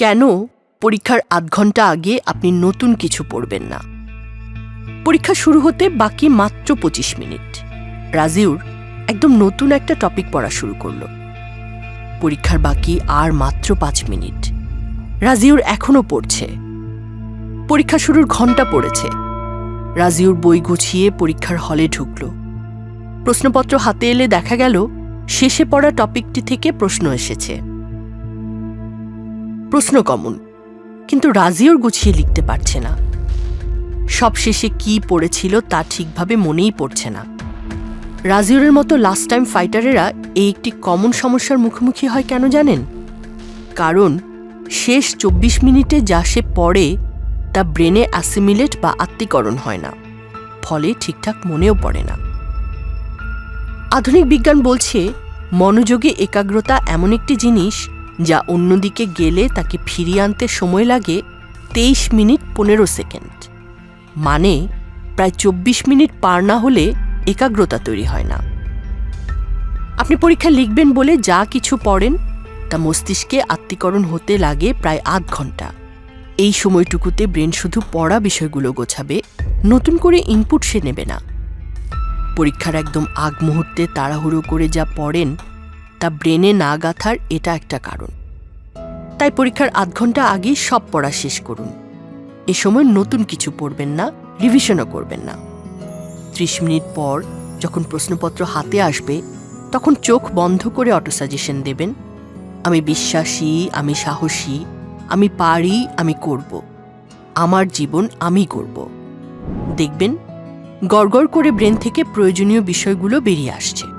কেন পরীক্ষার আধ ঘণ্টা আগে আপনি নতুন কিছু পড়বেন না? পরীক্ষা শুরু হতে বাকি মাত্র পঁচিশ মিনিট। রাজিউর একদম নতুন একটা টপিক পড়া শুরু করল। পরীক্ষার বাকি আর মাত্র পাঁচ মিনিট। রাজিউর এখনও পড়ছে। পরীক্ষা শুরুর ঘণ্টা পড়েছে। রাজিউর বই গুছিয়ে পরীক্ষার হলে ঢুকল। প্রশ্নপত্র হাতে এলে দেখা গেল, শেষে পড়া টপিকটি থেকে প্রশ্ন এসেছে। প্রশ্ন কমন, কিন্তু রাজিওর গুছিয়ে লিখতে পারছে না। সব শেষে কি পড়েছিল তা ঠিকভাবে মনেই পড়ছে না। রাজিওরের মতো লাস্ট টাইম ফাইটারেরা এই একটি কমন সমস্যার মুখোমুখি হয় কেন জানেন? কারণ শেষ চব্বিশ মিনিটে যা সে পড়ে, তা ব্রেনে অ্যাসিমিলেট বা আত্মীকরণ হয় না, ফলে ঠিকঠাক মনেও পড়ে না। আধুনিক বিজ্ঞান বলছে, মনোযোগে একাগ্রতা এমন একটি জিনিস যা অন্যদিকে গেলে তাকে ফিরিয়ে আনতে সময় লাগে তেইশ মিনিট পনেরো সেকেন্ড। মানে প্রায় চব্বিশ মিনিট পার না হলে একাগ্রতা তৈরি হয় না। আপনি পরীক্ষা লিখবেন বলে যা কিছু পড়েন, তা মস্তিষ্কে আত্মীকরণ হতে লাগে প্রায় আধ ঘণ্টা। এই সময়টুকুতে ব্রেন শুধু পড়া বিষয়গুলো গোছাবে, নতুন করে ইনপুট সে নেবে না। পরীক্ষার একদম আগ মুহূর্তে তাড়াহুড়ো করে যা পড়েন তা ব্রেনে না গাথার এটা একটা কারণ। তাই পরীক্ষার আধ ঘণ্টা আগেই সব পড়া শেষ করুন। এ সময় নতুন কিছু পড়বেন না, রিভিশনও করবেন না। ত্রিশ মিনিট পর যখন প্রশ্নপত্র হাতে আসবে, তখন চোখ বন্ধ করে অটো সাজেশন দেবেন, আমি বিশ্বাসী, আমি সাহসী, আমি পারি, আমি করব। আমার জীবন আমি করব। দেখবেন গড়গড় করে ব্রেন থেকে প্রয়োজনীয় বিষয়গুলো বেরিয়ে আসছে।